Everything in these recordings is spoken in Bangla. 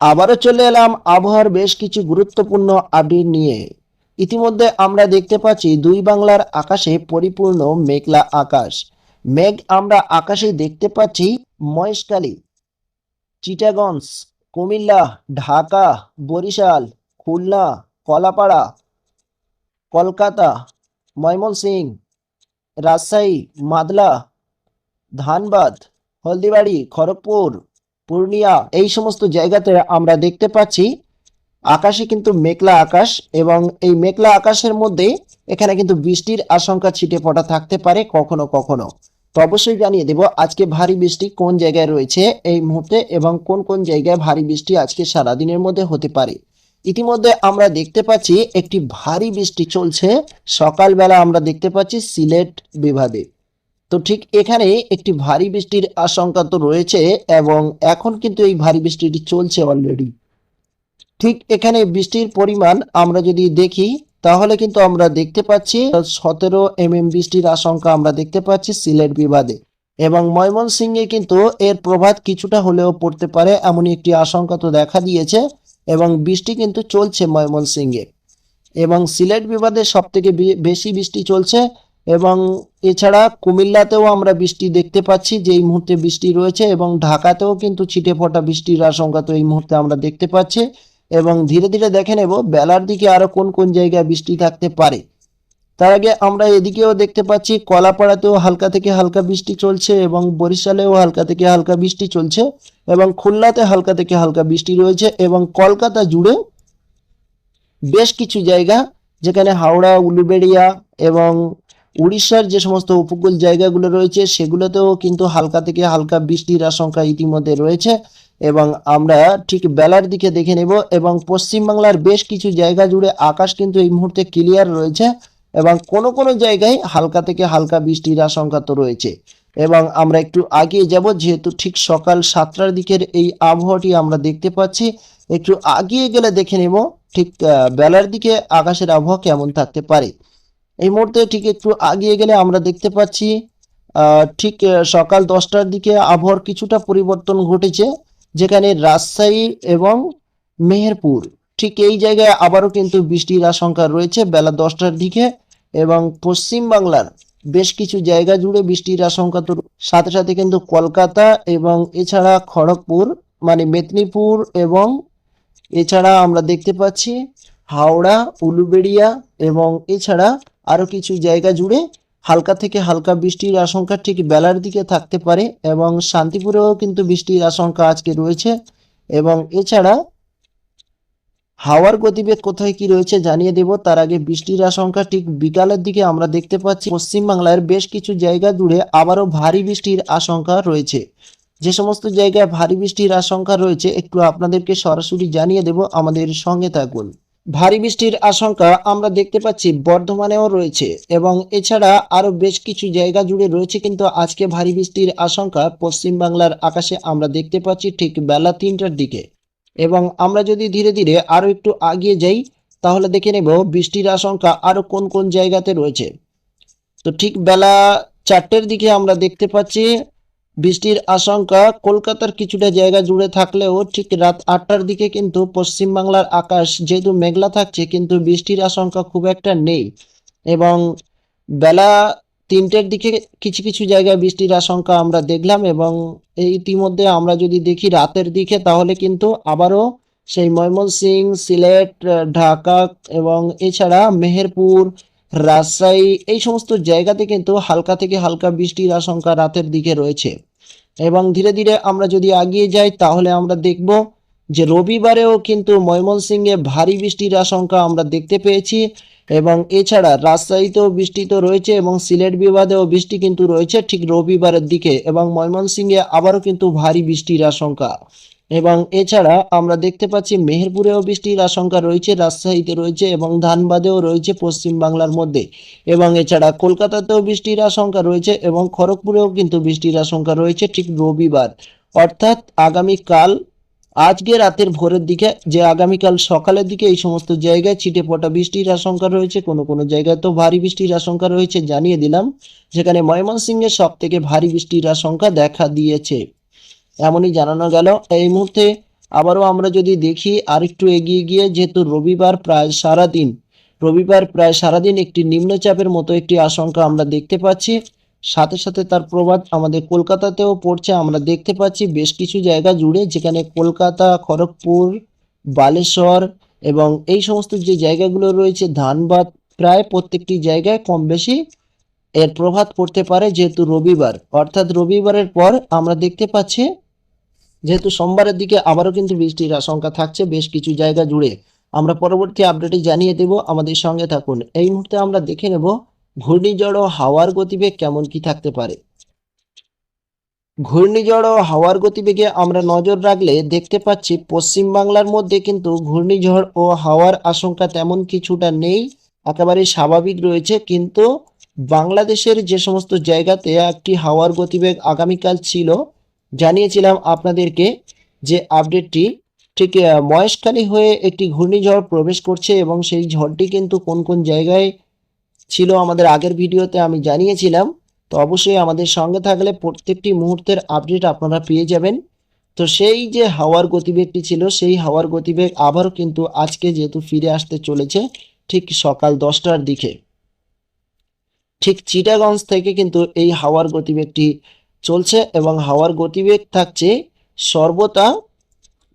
আবারও চলে এলাম আবহাওয়ার বেশ কিছু গুরুত্বপূর্ণ আপডেট নিয়ে। ইতিমধ্যে আমরা দেখতে পাচ্ছি দুই বাংলার আকাশে পরিপূর্ণ মেঘলা আকাশ। মেঘ আমরা আকাশে দেখতে পাচ্ছি মহেশখালী চিটাগঞ্জ কুমিল্লা, ঢাকা, বরিশাল, খুলনা, কলাপাড়া, কলকাতা ময়মনসিংহ রাজশাহী, মাদলা, ধানবাদ, হলদিবাড়ি, খড়গপুর পূর্ণিয়া, এই সমস্ত জায়গাতে আমরা দেখতে পাচ্ছি আকাশে কিন্তু মেঘলা আকাশ এবং এই মেঘলা আকাশের মধ্যে এখানে কিন্তু বৃষ্টির আশঙ্কা ছিটে পড়া থাকতে পারে কখনো কখনো। তো অবশ্যই জানিয়ে দেব আজকে ভারী বৃষ্টি কোন জায়গায় রয়েছে এই মুহূর্তে এবং কোন কোন জায়গায় ভারী বৃষ্টি আজকে সারাদিনের মধ্যে হতে পারে। ইতিমধ্যে আমরা দেখতে পাচ্ছি একটি ভারী বৃষ্টি চলছে। সকালবেলা আমরা দেখতে পাচ্ছি সিলেট বিভাগে। তো ঠিক এখানে একটি ভারী বৃষ্টির আশঙ্কা তো রয়েছে এবং এখন কিন্তু এই ভারী বৃষ্টিটি চলছে অলরেডি ঠিক এখানে বৃষ্টির পরিমাণ আমরা যদি দেখি, তাহলে কিন্তু আমরা দেখতে পাচ্ছি সতেরো এম এম বৃষ্টির আশঙ্কা আমরা দেখতে পাচ্ছি সিলেট বিবাদে এবং ময়মনসিংহে কিন্তু এর প্রভাব কিছুটা হলেও পড়তে পারে এমনই একটি আশঙ্কা তো দেখা দিয়েছে এবং বৃষ্টি কিন্তু চলছে ময়মনসিংহে। এবং সিলেট বিবাদে সব থেকে বেশি বৃষ্টি চলছে এবং এছাড়া কুমিল্লাতেও আমরা বৃষ্টি দেখতে পাচ্ছি যে এই মুহূর্তে বৃষ্টি রয়েছে এবং ঢাকাতেও কিন্তু ছিটে ফোটা বৃষ্টির আশঙ্কা তো এই মুহূর্তে আমরা দেখতে পাচ্ছি। এবং ধীরে ধীরে দেখে নেব, বেলার দিকে আরও কোন কোন জায়গায় বৃষ্টি থাকতে পারে। তার আগে আমরা এদিকেও দেখতে পাচ্ছি, কলাপাড়াতেও হালকা থেকে হালকা বৃষ্টি চলছে এবং বরিশালেও হালকা থেকে হালকা বৃষ্টি চলছে এবং খুলনাতে হালকা থেকে হালকা বৃষ্টি রয়েছে এবং কলকাতা জুড়ে বেশ কিছু জায়গা, যেখানে হাওড়া, উলুবেড়িয়া এবং উড়িষ্যার যে সমস্ত উপকূল জায়গাগুলো রয়েছে, সেগুলোতেও কিন্তু হালকা থেকে হালকা বৃষ্টির আশঙ্কা ইতিমধ্যে রয়েছে এবং আমরা ঠিক বেলার দিকে দেখে নেব এবং পশ্চিমবাংলার বেশ কিছু জায়গা জুড়ে আকাশ কিন্তু এই মুহূর্তে ক্লিয়ার রয়েছে এবং কোনো কোনো জায়গায় হালকা থেকে হালকা বৃষ্টির আশঙ্কা তো রয়েছে। এবং আমরা একটু আগিয়ে যাব, যেহেতু ঠিক সকাল সাতটার দিকের এই আবহাওয়াটি আমরা দেখতে পাচ্ছি, একটু আগিয়ে গেলে দেখে নেব ঠিক বেলার দিকে আকাশের আবহাওয়া কেমন থাকতে পারে। এই মুহূর্তে ঠিক একটু আগিয়ে গেলে আমরা দেখতে পাচ্ছি ঠিক সকাল দশটার দিকে আবহাওয়ার কিছুটা পরিবর্তন ঘটেছে, যেখানে রাজশাহী এবং মেহেরপুর, ঠিক এই জায়গায় আবারও কিন্তু বৃষ্টির আশঙ্কা রয়েছে বেলা দশটার দিকে এবং পশ্চিম বাংলার বেশ কিছু জায়গা জুড়ে বৃষ্টির আশঙ্কা তো সাথে সাথে কিন্তু কলকাতা এবং এছাড়া খড়গপুর মানে মেদিনীপুর এবং এছাড়া আমরা দেখতে পাচ্ছি হাওড়া, উলুবেড়িয়া এবং এছাড়া আরও কিছু জায়গা জুড়ে হালকা থেকে হালকা বৃষ্টির আশঙ্কা ঠিক বেলার দিকে থাকতে পারে এবং শান্তিপুরেও কিন্তু বৃষ্টির আশঙ্কা আজকে রয়েছে। এবং এছাড়া হাওয়ার গতিবেগ কোথায় কি রয়েছে জানিয়ে দেব। তার আগে বৃষ্টির আশঙ্কা ঠিক বিকালের দিকে আমরা দেখতে পাচ্ছি পশ্চিমবাংলার বেশ কিছু জায়গা জুড়ে আবারও ভারী বৃষ্টির আশঙ্কা রয়েছে। যে সমস্ত জায়গায় ভারী বৃষ্টির আশঙ্কা রয়েছে, একটু আপনাদেরকে সরাসরি জানিয়ে দেব। আমাদের সঙ্গে থাকুন। ভারী বৃষ্টির আশঙ্কা আমরা দেখতে পাচ্ছি বর্ধমানেও রয়েছে এবং এছাড়া আরও বেশ কিছু জায়গা জুড়ে রয়েছে কিন্তু আজকে ভারী বৃষ্টির আশঙ্কা পশ্চিম বাংলার আকাশে আমরা দেখতে পাচ্ছি ঠিক বেলা তিনটার দিকে। এবং আমরা যদি ধীরে ধীরে আরও একটু আগিয়ে যাই, তাহলে দেখে নেব বৃষ্টির আশঙ্কা আরও কোন কোন জায়গাতে রয়েছে। তো ঠিক বেলা চারটের দিকে আমরা দেখতে পাচ্ছি বৃষ্টির আশঙ্কা, কলকাতার কিছুটা জায়গা জুড়ে থাকলেও ঠিক রাত আটটার দিকে কিন্তু পশ্চিমবাংলার আকাশ যেহেতু মেঘলা থাকছে, কিন্তু বৃষ্টির আশঙ্কা খুব একটা নেই। এবং বেলা তিনটের দিকে কিছু কিছু জায়গায় বৃষ্টির আশঙ্কা আমরা দেখলাম এবং এই ইতিমধ্যে আমরা যদি দেখি রাতের দিকে, তাহলে কিন্তু আবারও সেই ময়মনসিংহ সিলেট, ঢাকা এবং এছাড়া মেহেরপুর, রাজশাহী, এই সমস্ত জায়গাতে কিন্তু হালকা থেকে হালকা বৃষ্টির আশঙ্কা রাতের দিকে রয়েছে। এবং ধীরে ধীরে আমরা যদি এগিয়ে যাই, তাহলে আমরা দেখব যে রবিবারেও কিন্তু ময়মনসিংহে ভারী বৃষ্টির আশঙ্কা আমরা দেখতে পেয়েছি এবং এছাড়া রাজশাহীতেও বৃষ্টি তো রয়েছে এবং সিলেট বিবাদেও বৃষ্টি কিন্তু রয়েছে ঠিক রবিবারের দিকে এবং ময়মনসিংহে আবারও কিন্তু ভারী বৃষ্টির আশঙ্কা। এবং এছাড়া আমরা দেখতে পাচ্ছি মেহেরপুরেও বৃষ্টির আশঙ্কা রয়েছে, রাজশাহীতে রয়েছে এবং ধানবাদেও রয়েছে পশ্চিম বাংলার মধ্যে। এবং এছাড়া কলকাতাতেও বৃষ্টির আশঙ্কা রয়েছে এবং খড়গপুরেও কিন্তু বৃষ্টির আশঙ্কা রয়েছে ঠিক রবিবার। অর্থাৎ আগামীকাল, আজকে রাতের ভোরের দিকে, যে আগামীকাল সকালের দিকে এই সমস্ত জায়গায় ছিটে পটা বৃষ্টির আশঙ্কা রয়েছে, কোনো কোনো জায়গায় তো ভারী বৃষ্টির আশঙ্কা রয়েছে জানিয়ে দিলাম, যেখানে ময়মনসিংহে সব থেকে ভারী বৃষ্টির আশঙ্কা দেখা দিয়েছে। এমনই জানানো গেল। এই মুহূর্তে আবারও আমরা যদি দেখি, আরেকটু এগিয়ে গিয়ে, যেহেতু রবিবার প্রায় সারাদিন, রবিবার প্রায় সারাদিন একটি নিম্নচাপের মতো একটি আশঙ্কা আমরা দেখতে পাচ্ছি। সাথে সাথে তার প্রভাব আমাদের কলকাতাতেও পড়ছে। আমরা দেখতে পাচ্ছি বেশ কিছু জায়গা জুড়ে, যেখানে কলকাতা, খড়গপুর, বালেশ্বর এবং এই সমস্ত যে জায়গাগুলো রয়েছে, ধানবাদ, প্রায় প্রত্যেকটি জায়গায় কম বেশি এর প্রভাব পড়তে পারে যেহেতু রবিবার। অর্থাৎ রবিবারের পর আমরা দেখতে পাচ্ছি যেহেতু সোমবারের দিকে আবারও কিন্তু বৃষ্টির আশঙ্কা থাকছে, বেশ কিছু জায়গা জুড়ে। আমরা পরবর্তী আপডেটে জানিয়ে দেব, আমাদের সঙ্গে থাকুন। এই মুহূর্তে আমরা দেখে নেব ঘূর্ণিঝড় ও হাওয়ার গতিবেগ কেমন কি থাকতে পারে। ঘূর্ণিঝড় ও হাওয়ার গতিবেগে আমরা নজর রাখলে দেখতে পাচ্ছি, পশ্চিম বাংলার মধ্যে কিন্তু ঘূর্ণিঝড় ও হাওয়ার আশঙ্কা তেমন কিছুটা নেই, একেবারে স্বাভাবিক রয়েছে। কিন্তু বাংলাদেশের যে সমস্ত জায়গাতে একটি হাওয়ার গতিবেগ আগামীকাল ছিল জানিয়েছিলাম আপনাদেরকে যে আপডেটটি ঠিক মহেশখালী হয়ে একটি ঘূর্ণিঝড় প্রবেশ করছে এবং সেই ঝড়টি কিন্তু কোন কোন জায়গায় ছিল আমাদের আগের ভিডিওতে আমি জানিয়েছিলাম। তো অবশ্যই আমাদের সঙ্গে থাকলে প্রত্যেকটি মুহূর্তের আপডেট আপনারা পেয়ে যাবেন। তো সেই যে হাওয়ার গতিবেগটি ছিল, সেই হাওয়ার গতিবেগ আবারও কিন্তু আজকে যেহেতু ফিরে আসতে চলেছে, ঠিক সকাল দশটার দিকে। ঠিক চিটাগঞ্জ থেকে কিন্তু এই হাওয়ার গতিবেগটি চলছে এবং হাওয়ার গতিবেগ থাকছে সর্বদা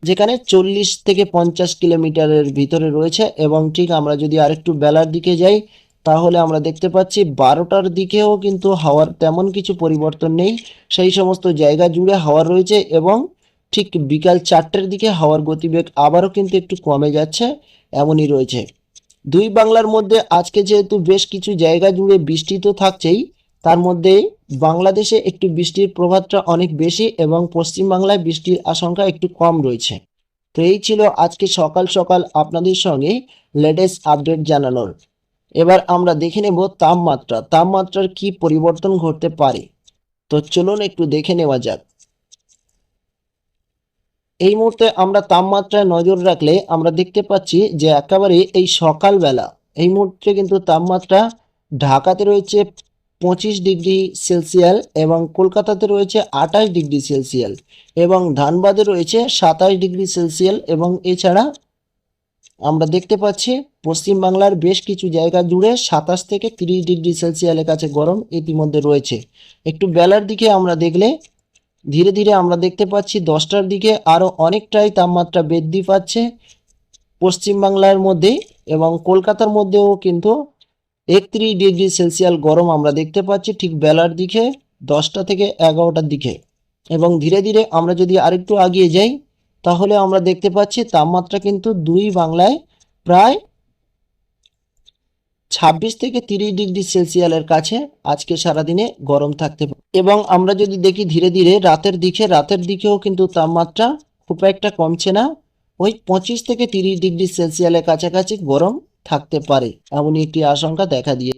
যেখানে চল্লিশ থেকে পঞ্চাশ কিলোমিটারের ভিতরে রয়েছে এবং ঠিক আমরা যদি আরেকটু বেলার দিকে যাই, তাহলে আমরা দেখতে পাচ্ছি বারোটার দিকেও কিন্তু হাওয়ার তেমন কিছু পরিবর্তন নেই। সেই সমস্ত জায়গা জুড়ে হাওয়া রয়েছে এবং ঠিক বিকাল চারটের দিকে হাওয়ার গতিবেগ আবারও কিন্তু একটু কমে যাচ্ছে, এমনই রয়েছে। দুই বাংলার মধ্যে আজকে যেহেতু বেশ কিছু জায়গা জুড়ে বৃষ্টি তো থাকছেই, তার মধ্যে বাংলাদেশে একটু বৃষ্টির প্রভাবটা অনেক বেশি এবং পশ্চিম বাংলায় বৃষ্টির আশঙ্কা একটু কম রয়েছে। তো এই ছিল আজকে সকাল সকাল আপনাদের সঙ্গে লেটেস্ট আপডেট জানানোর। এবার আমরা দেখে নেব তাপমাত্রা। তাপমাত্রার কি পরিবর্তন ঘটতে পারে? তো চলুন একটু দেখে নেওয়া যাক। এই মুহূর্তে আমরা তাপমাত্রায় নজর রাখলে আমরা দেখতে পাচ্ছি যে একেবারে এই সকালবেলা, এই মুহূর্তে কিন্তু তাপমাত্রা ঢাকাতে রয়েছে পঁচিশ ডিগ্রি সেলসিয়াল এবং কলকাতাতে রয়েছে আঠাশ ডিগ্রি সেলসিয়াল এবং ধানবাদে রয়েছে সাতাশ ডিগ্রি সেলসিয়াল এবং এছাড়া আমরা দেখতে পাচ্ছি পশ্চিম বাংলার বেশ কিছু জায়গা জুড়ে সাতাশ থেকে তিরিশ ডিগ্রি সেলসিয়ালের কাছে গরম ইতিমধ্যে রয়েছে। একটু বেলার দিকে আমরা দেখলে ধীরে ধীরে আমরা দেখতে পাচ্ছি দশটার দিকে আরও অনেকটাই তাপমাত্রা বৃদ্ধি পাচ্ছে পশ্চিম বাংলার মধ্যে এবং কলকাতার মধ্যেও কিন্তু একত্রিশ ডিগ্রি সেলসিয়াল গরম আমরা দেখতে পাচ্ছি ঠিক বেলার দিকে দশটা থেকে এগারোটার দিকে। এবং ধীরে ধীরে আমরা যদি আরেকটু আগিয়ে যাই, তাহলে আমরা দেখতে পাচ্ছি তাপমাত্রা কিন্তু দুই বাংলায় প্রায় ছাব্বিশ থেকে তিরিশ ডিগ্রি সেলসিয়ালের কাছে আজকে সারাদিনে গরম থাকতে পারে। এবং আমরা যদি দেখি ধীরে ধীরে রাতের দিকে, রাতের দিকেও কিন্তু তাপমাত্রা খুব একটা কমছে না। ওই পঁচিশ থেকে তিরিশ ডিগ্রি সেলসিয়ালের কাছাকাছি গরম থাকতে পারে এমনই একটি আশঙ্কা দেখা দিয়ে